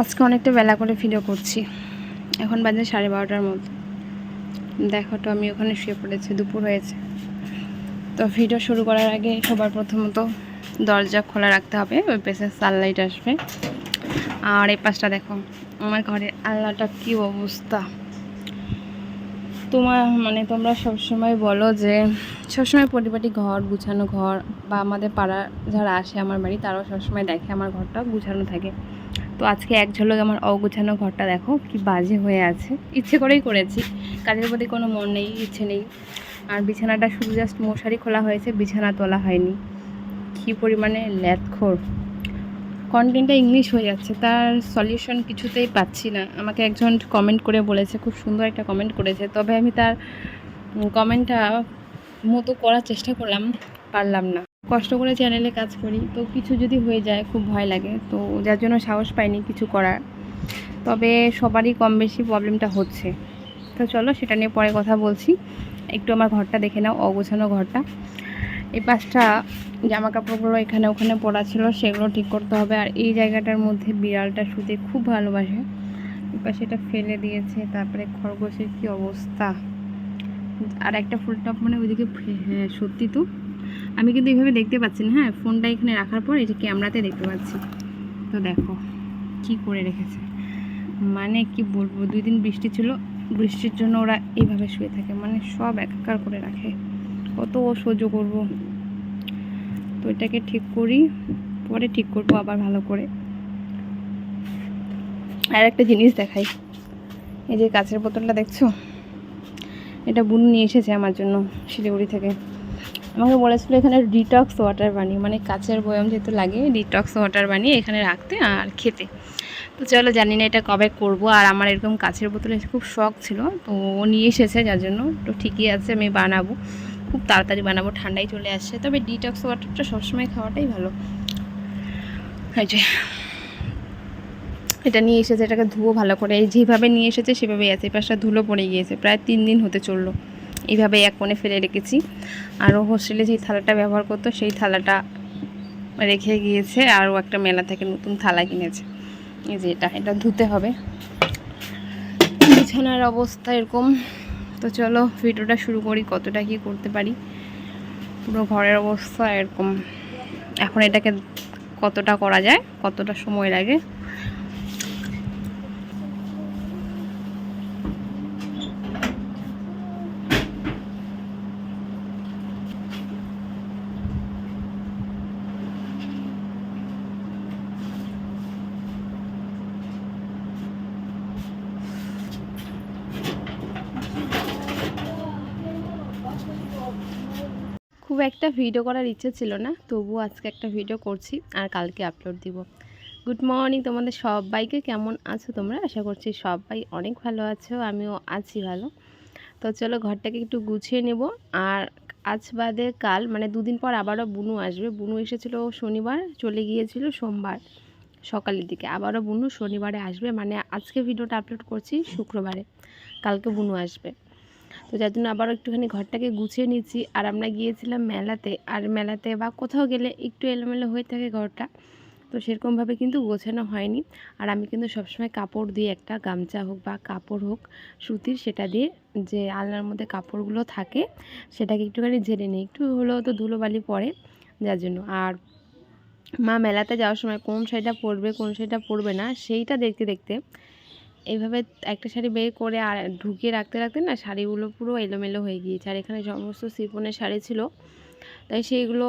আজকে অনেকটা বেলা করে ভিডিও করছি। এখন বাজে সাড়ে বারোটার মতো দেখো তো, আমি ওখানে শুয়ে পড়েছি, দুপুর হয়েছে। তো ভিডিও শুরু করার আগে সবার প্রথমত দরজা খোলা রাখতে হবে, ওই পেছনে সানলাইট আসবে। আর এই পাশটা দেখো, আমার ঘরের আল্লাহটা কী অবস্থা। তোমার মানে তোমরা সবসময় বলো যে, সবসময় পরিপাটি ঘর, গুছানো ঘর, বা আমাদের পাড়া যারা আসে আমার বাড়ি, তারাও সবসময় দেখে আমার ঘরটা গুছানো থাকে। তো আজকে এক ঝলক আমার অগুছানো ঘরটা দেখো, কি বাজে হয়ে আছে। ইচ্ছে করেই করেছি। কাজের প্রতি কোনো মন নেই, ইচ্ছে নেই। আর বিছানাটা শুধু জাস্ট মশারি খোলা হয়েছে, বিছানা তোলা হয়নি। কী পরিমাণে ল্যাথখোর কন্টেন্টটা ইংলিশ হয়ে যাচ্ছে, তার সলিউশন কিছুতেই পাচ্ছি না। আমাকে একজন কমেন্ট করে বলেছে, খুব সুন্দর একটা কমেন্ট করেছে, তবে আমি তার কমেন্টটা মতো করার চেষ্টা করলাম, পারলাম না। কষ্ট করে চ্যানেলে কাজ করি, তো কিছু যদি হয়ে যায়, খুব ভয় লাগে, তো যার জন্য সাহস পাইনি কিছু করার। তবে সবারই কম বেশি প্রবলেমটা হচ্ছে। তো চলো, সেটা নিয়ে পরে কথা বলছি। একটু আমার ঘরটা দেখে নাও, অগোছানো ঘরটা। এই পাশটা জামা কাপড়গুলো এখানে ওখানে পড়া ছিল, সেগুলো ঠিক করতে হবে। আর এই জায়গাটার মধ্যে বিড়ালটা শুতে খুব ভালোবাসে। পাশে এটা ফেলে দিয়েছে, তারপরে খরগোশের কি অবস্থা? আর একটা ফুল টপ মানে ওইদিকে হ্যাঁ সত্যি তো। আমি কিন্তু এইভাবে দেখতে পাচ্ছি না হ্যাঁ ফোনটা এখানে রাখার পর যে ক্যামেরাতে দেখতে পাচ্ছি। তো দেখো কি করে রেখেছে। মানে কি বলব, দুই দিন বৃষ্টি ছিল, বৃষ্টির জন্য ওরা এইভাবে শুয়ে থাকে মানে সব একাকার করে রাখে। কত সহ্য করব। তো এটাকে ঠিক করি, পরে ঠিক করব আবার ভালো করে। আর একটা জিনিস দেখাই। এই যে কাঁচের বোতলটা দেখছ? এটা বুনু নিয়ে এসেছে আমার জন্য শিলিগুড়ি থেকে। আমাকে বলেছিল এখানে ডিটক্স ওয়াটার বানিয়ে মানে কাচের বয়ম যেহেতু লাগে ডিটক্স ওয়াটার বানিয়ে এখানে রাখতে আর খেতে। তো চলো জানি না এটা কবে করব, আর আমার এরকম কাছের বোতলে খুব শখ ছিল, তো ও নিয়ে এসেছে যার জন্য। তো ঠিকই আছে, আমি বানাবো। খুব তাড়াতাড়ি বানাবো, ঠান্ডাই চলে আসছে। তবে ডিটক্স ওয়াটারটা সবসময় খাওয়াটাই ভালো। যে, এটা নিয়ে এসেছে, এটাকে ধুবো ভালো করে। এই যেভাবে নিয়ে এসেছে, সেভাবেই আছে। পাশটা ধুলো পড়ে গিয়েছে, প্রায় তিন দিন হতে চলল। এইভাবে এক কোণে ফেলে রেখেছি। আর হোস্টেলে যেই থালাটা ব্যবহার করতো, সেই থালাটা রেখে গিয়েছে। আর ও একটা মেলা থেকে নতুন থালা কিনেছে। এই যে এটা এটা ধুতে হবে। বিছানার অবস্থা এরকম। তো চলো ভিডিওটা শুরু করি, কতটা কি করতে পারি। পুরো ঘরের অবস্থা এরকম। এখন এটাকে কতটা করা যায়, কতটা সময় লাগে। খুব একটা ভিডিও করার ইচ্ছে ছিল না, তবুও আজকে একটা ভিডিও করছি আর কালকে আপলোড দিব। গুড মর্নিং তোমাদের সবাইকে, কেমন আছো তোমরা? আশা করছি সবাই অনেক ভালো আছো, আমিও আছি ভালো। তো চলো ঘরটাকে একটু গুছিয়ে নেব। আর আজ বাদে কাল মানে দুদিন পর আবারও বুনু আসবে। বুনু এসেছিল শনিবার, চলে গিয়েছিল সোমবার সকালের দিকে। আবারও বুনু শনিবারে আসবে মানে আজকে ভিডিওটা আপলোড করছি শুক্রবারে। কালকে বুনু আসবে। তো যার জন্য আবারও একটুখানি ঘরটাকে গুছিয়ে নিচ্ছি আর আমরা গিয়েছিলাম মেলাতে। আর মেলাতে বা কোথাও গেলে একটু এলোমেলো হয়ে থাকে ঘরটা। তো সেরকমভাবে কিন্তু গোছানো হয়নি। আর আমি কিন্তু সবসময় কাপড় দিয়ে, একটা গামছা হোক বা কাপড় হোক, সুতির সেটা দিয়ে যে আলনার মধ্যে কাপড়গুলো থাকে, সেটাকে একটুখানি ঝেড়ে নিই। একটু হলেও তো ধুলোবালি পড়ে যার জন্য। আর মা মেলাতে যাওয়ার সময় কোন শাড়িটা পরবে, কোন শাড়িটা পরবে না, সেইটা দেখতে দেখতে এইভাবে একটা শাড়ি বের করে আর ঢুকিয়ে রাখতে রাখতে না শাড়িগুলো পুরো এলোমেলো হয়ে গিয়েছে। আর এখানে সমস্ত সিফনের শাড়ি ছিল। তাই সেইগুলো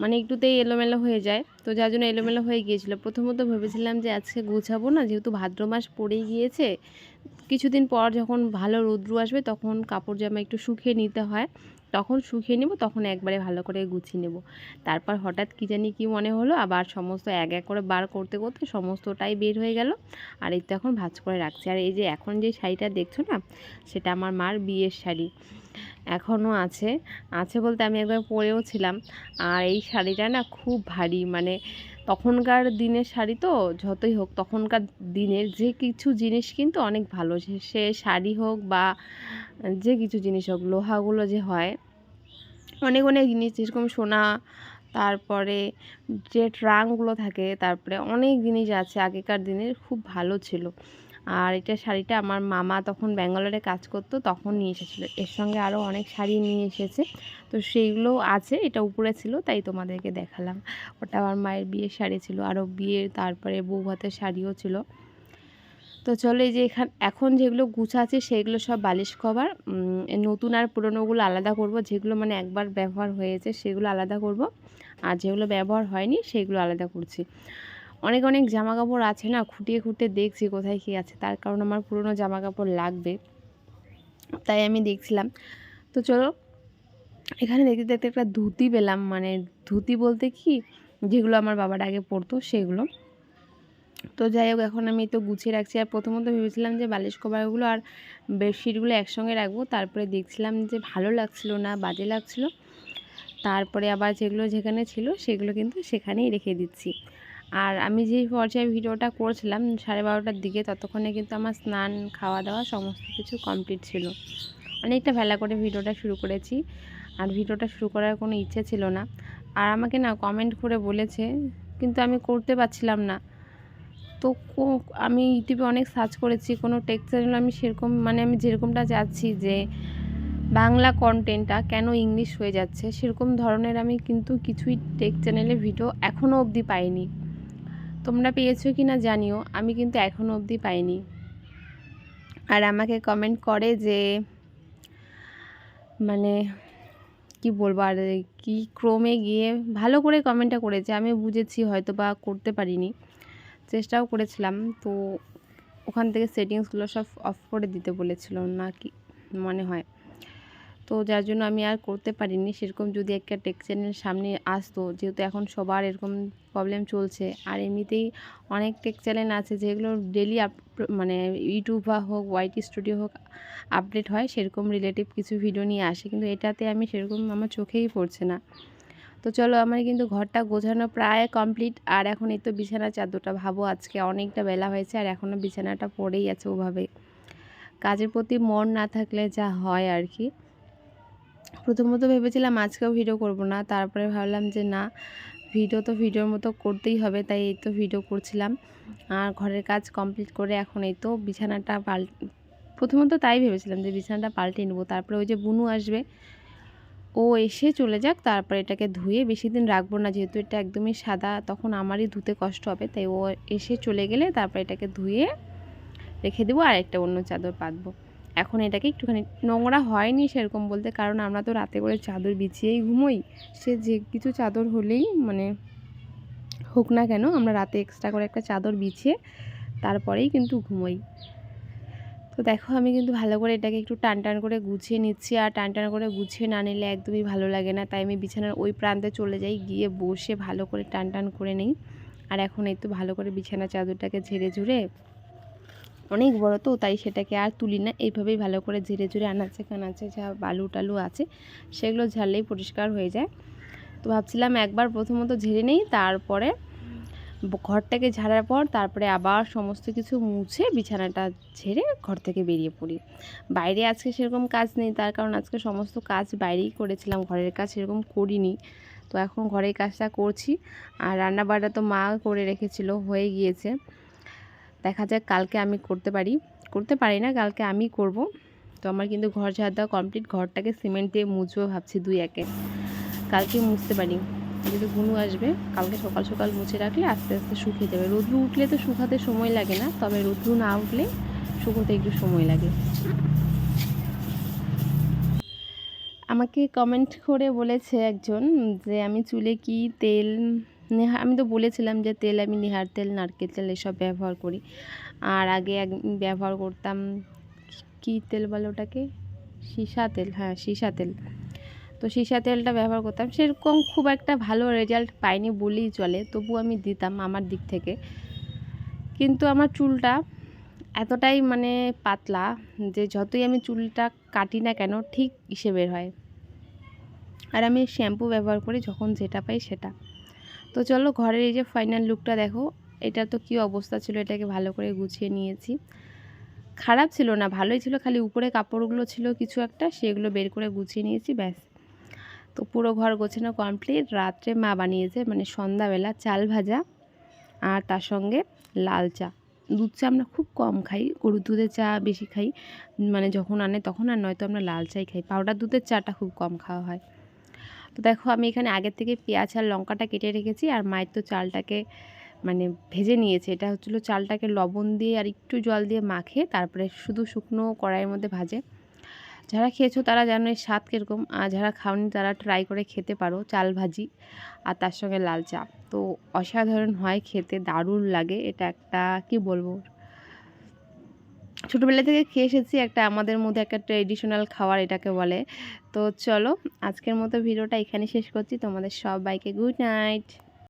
মানে একটুতেই এলোমেলো হয়ে যায়। তো যার জন্য এলোমেলো হয়ে গিয়েছিল। প্রথমত ভেবেছিলাম যে আজকে গুছাবো না, যেহেতু ভাদ্র মাস পড়েই গিয়েছে। কিছুদিন পর যখন ভালো রৌদ্র আসবে তখন কাপড় জামা একটু শুকিয়ে নিতে হয়। তখন শুকিয়ে নেব, তখন একবারে ভালো করে গুছিয়ে নেব। তারপর হঠাৎ কী জানি কী মনে হলো, আবার সমস্ত এক এক করে বার করতে করতে সমস্তটাই বের হয়ে গেল। আর এই তো এখন ভাঁজ করে রাখছি। আর এই যে এখন যে শাড়িটা দেখছ না, সেটা আমার মার বিয়ের শাড়ি। এখনও আছে। আছে বলতে আমি একবার পরেও ছিলাম। আর এই শাড়িটা না খুব ভারী মানে তখনকার দিনের শাড়ি তো যতই হোক, তখনকার দিনের যে কিছু জিনিস কিন্তু অনেক ভালো। সে- শাড়ি হোক বা যে কিছু জিনিস হোক, লোহাগুলো যে হয়, অনেক অনেক জিনিস যেরকম সোনা, তারপরে যে ট্রাঙ্কগুলো থাকে, তারপরে অনেক জিনিস আছে আগেকার দিনের খুব ভালো ছিল। আর এটা শাড়িটা আমার মামা তখন ব্যাঙ্গালোরে কাজ করতো, তখন নিয়ে এসেছিল। এর সঙ্গে আরও অনেক শাড়ি নিয়ে এসেছে। তো সেইগুলোও আছে, এটা উপরে ছিল, তাই তোমাদেরকে দেখালাম। ওটা আমার মায়ের বিয়ের শাড়ি ছিল আরও বিয়ের তারপরে বউ ভাতের শাড়িও ছিল। তো চলো এই যে এখান, এখন যেগুলো গুছাচ্ছে সেগুলো সব বালিশ কভার। নতুন আর পুরনোগুলো আলাদা করব, যেগুলো মানে একবার ব্যবহার হয়েছে, সেগুলো আলাদা করব। আর যেগুলো ব্যবহার হয়নি, সেগুলো আলাদা করছি। অনেক অনেক জামা কাপড় আছে না, খুঁটিয়ে খুঁটিয়ে দেখছি কোথায় কী আছে। তার কারণ আমার পুরনো জামা কাপড় লাগবে। তাই আমি দেখছিলাম। তো চলো, এখানে দেখতে দেখতে একটা ধুতি পেলাম। মানে ধুতি বলতে কি? যেগুলো আমার বাবার আগে পরতো, সেগুলো। তো যাই হোক, এখন আমি তো গুছিয়ে রাখছি। আর প্রথমত ভেবেছিলাম যে বালিশ কভারগুলো আর বেডশিটগুলো একসঙ্গে রাখব। তারপরে দেখছিলাম যে ভালো লাগছিল না, বাজে লাগছিল। তারপরে আবার যেগুলো যেখানে ছিল, সেগুলো কিন্তু সেখানেই রেখে দিচ্ছি। আর আমি যে পর্যায়ে ভিডিওটা করছিলাম সাড়ে বারোটার দিকে, ততক্ষণে কিন্তু আমার স্নান খাওয়া দাওয়া সমস্ত কিছু কমপ্লিট ছিল। অনেকটা ভেলা করে ভিডিওটা শুরু করেছি। আর ভিডিওটা শুরু করার কোনো ইচ্ছে ছিল না। আর আমাকে না কমেন্ট করে বলেছে, কিন্তু আমি করতে পারছিলাম না। তো আমি ইউটিউবে অনেক সার্চ করেছি, কোনো টেক চ্যানেল আমি সেরকম মানে আমি যেরকমটা চাচ্ছি যে বাংলা কন্টেন্টটা কেন ইংলিশ হয়ে যাচ্ছে, সেরকম ধরনের আমি কিন্তু কিছুই টেক চ্যানেলে ভিডিও এখনও অবধি পাইনি। তোমরা পেয়েছ কি না জানিও, আমি কিন্তু এখনও অবধি পাইনি। আর আমাকে কমেন্ট করে যে মানে কি বলব, আর কি ক্রমে গিয়ে ভালো করে কমেন্টটা করেছে। আমি বুঝেছি হয়তো বা করতে পারিনি। চেষ্টাও করেছিলাম, তো ওখান থেকে সেটিংসগুলো সব অফ করে দিতে বলেছিল না কি মনে হয়। তো যার জন্য আমি আর করতে পারিনি। সেরকম যদি একটা টেক চ্যানেল সামনে আসতো, যেহেতু এখন সবার এরকম প্রবলেম চলছে। আর এমনিতেই অনেক টেক চ্যানেল আছে যেগুলো ডেলি আপ মানে ইউটিউব বা হোক ওয়াইটি স্টুডিও হোক আপডেট হয়, সেরকম রিলেটিভ কিছু ভিডিও নিয়ে আসে। কিন্তু এটাতে আমি সেরকম আমার চোখেই পড়ছে না। তো চলো আমার কিন্তু ঘরটা গোছানো প্রায় কমপ্লিট আর এখন এই তো বিছানা চাদরটা ভাবো, আজকে অনেকটা বেলা হয়েছে আর এখনও বিছানাটা পড়েই আছে ওভাবে। কাজের প্রতি মন না থাকলে যা হয় আর কি। প্রথমত ভেবেছিলাম আজকেও ভিডিও করব না, তারপরে ভাবলাম যে না ভিডিও তো ভিডিওর মতো করতেই হবে, তাই এই তো ভিডিও করছিলাম। আর ঘরের কাজ কমপ্লিট করে এখন এই তো বিছানাটা পাল, প্রথমত তাই ভেবেছিলাম যে বিছানাটা পাল্টে নেব, তারপরে ওই যে বুনু আসবে, ও এসে চলে যাক, তারপর এটাকে ধুয়ে বেশি দিন রাখব না, যেহেতু এটা একদমই সাদা, তখন আমারই ধুতে কষ্ট হবে, তাই ও এসে চলে গেলে তারপর এটাকে ধুয়ে রেখে দেবো আর একটা অন্য চাদর পাতবো। এখন এটাকে একটুখানি নোংরা হয়নি সেরকম বলতে, কারণ আমরা তো রাতে করে চাদর বিছিয়েই ঘুমোই। সে যে কিছু চাদর হলেই মানে হোক না কেন, আমরা রাতে এক্সট্রা করে একটা চাদর বিছিয়ে তারপরেই কিন্তু ঘুমোই। তো দেখো, আমি কিন্তু ভালো করে এটাকে একটু টান টান করে গুছিয়ে নিচ্ছি, আর টান টান করে গুছিয়ে না নিলে একদমই ভালো লাগে না। তাই আমি বিছানার ওই প্রান্তে চলে যাই, গিয়ে বসে ভালো করে টান টান করে নিই। আর এখন এই তো ভালো করে বিছানা চাদরটাকে ঝেড়ে ঝুড়ে অনেক বড় তো, তাই সেটাকে আর তুলি না। এইভাবেই ভালো করে ঝেড়ে ঝুড়ে আনাচ্ছে কানাচ্ছে যা বালু টালু আছে, সেগুলো ঝাড়লেই পরিষ্কার হয়ে যায়। তো ভাবছিলাম একবার প্রথমত ঝেড়ে নেই, তারপরে ঘরটাকে ঝাড়ার পর তারপরে আবার সমস্ত কিছু মুছে বিছানাটা ঝেড়ে ঘর থেকে বেরিয়ে পড়ি। বাইরে আজকে সেরকম কাজ নেই, তার কারণ আজকে সমস্ত কাজ বাইরেই করেছিলাম, ঘরের কাজ সেরকম করিনি। তো এখন ঘরের কাজটা করছি, আর রান্না বাড়া তো মা করে রেখেছিল, হয়ে গিয়েছে। দেখা যাক কালকে আমি করতে পারি। করতে পারি না, কালকে আমি করব। তো আমার কিন্তু ঘর ঝাড় দেওয়া কমপ্লিট ঘরটাকে সিমেন্ট দিয়ে মুছবো ভাবছি দুই একে। কালকে মুছতে পারি। যদি গুনু আসবে, কালকে সকাল সকাল মুছে রাখলে আস্তে আস্তে শুকিয়ে যাবে। রোদ্রু উঠলে তো শুকাতে সময় লাগে না, তবে রোদ্রু না উঠলে শুকোতে একটু সময় লাগে। আমাকে কমেন্ট করে বলেছে একজন যে, আমি চুলে কি তেল আমি তো বলেছিলাম যে তেল, আমি নেহার তেল, নারকেল তেল এসব ব্যবহার করি। আর আগে এক, ব্যবহার করতাম কি তেল বলে ওটাকে? সীসা তেল হ্যাঁ সীসা তেল। তো সীসা তেলটা ব্যবহার করতাম। সেরকম খুব একটা ভালো রেজাল্ট পাইনি বলেই চলে তবু আমি দিতাম আমার দিক থেকে। কিন্তু আমার চুলটা এতটাই মানে পাতলা যে যতই আমি চুলটা কাটি না কেন ঠিক হিসেবের হয়। আর আমি শ্যাম্পু ব্যবহার করি যখন যেটা পাই সেটা। তো চলো ঘরের এই যে ফাইনাল লুকটা দেখো। এটা তো কী অবস্থা ছিল, এটাকে ভালো করে গুছিয়ে নিয়েছি। খারাপ ছিল না, ভালোই ছিল, খালি উপরে কাপড়গুলো ছিল কিছু একটা, সেগুলো বের করে গুছিয়ে নিয়েছি, ব্যাস। তো পুরো ঘর গোছানো কমপ্লিট রাত্রে মা বানিয়েছে মানে সন্ধ্যাবেলা চাল ভাজা আর তার সঙ্গে লাল চা। দুধ চা আমরা খুব কম খাই, গরুর দুধের চা বেশি খাই। মানে যখন আনে তখন আর নয়তো আমরা লাল চাই খাই। পাউডার দুধের চাটা খুব কম খাওয়া হয়। তো দেখো আমি এখানে আগের থেকে পেঁয়াজ আর লঙ্কাটা কেটে রেখেছি আর মায়ের তো চালটাকে মানে ভেজে নিয়েছে। এটা হচ্ছিল চালটাকে লবণ দিয়ে আর একটু জল দিয়ে মাখে, তারপরে শুধু শুকনো কড়াইয়ের মধ্যে ভাজে। যারা খেয়েছো তারা জানো এই স্বাদ কীরকম, আর যারা খাওনি তারা ট্রাই করে খেতে পারো, চাল ভাজি আর তার সঙ্গে লাল চা। তো অসাধারণ হয়, খেতে দারুণ লাগে। এটা একটা, কি বলব? ছোটোবেলা থেকে খেয়ে এসেছি একটা আমাদের মধ্যে একটা ট্রেডিশনাল খাবার এটাকে বলে। তো চলো আজকের মতো ভিডিওটা এখানে শেষ করছি। তোমাদের সবাইকে গুড নাইট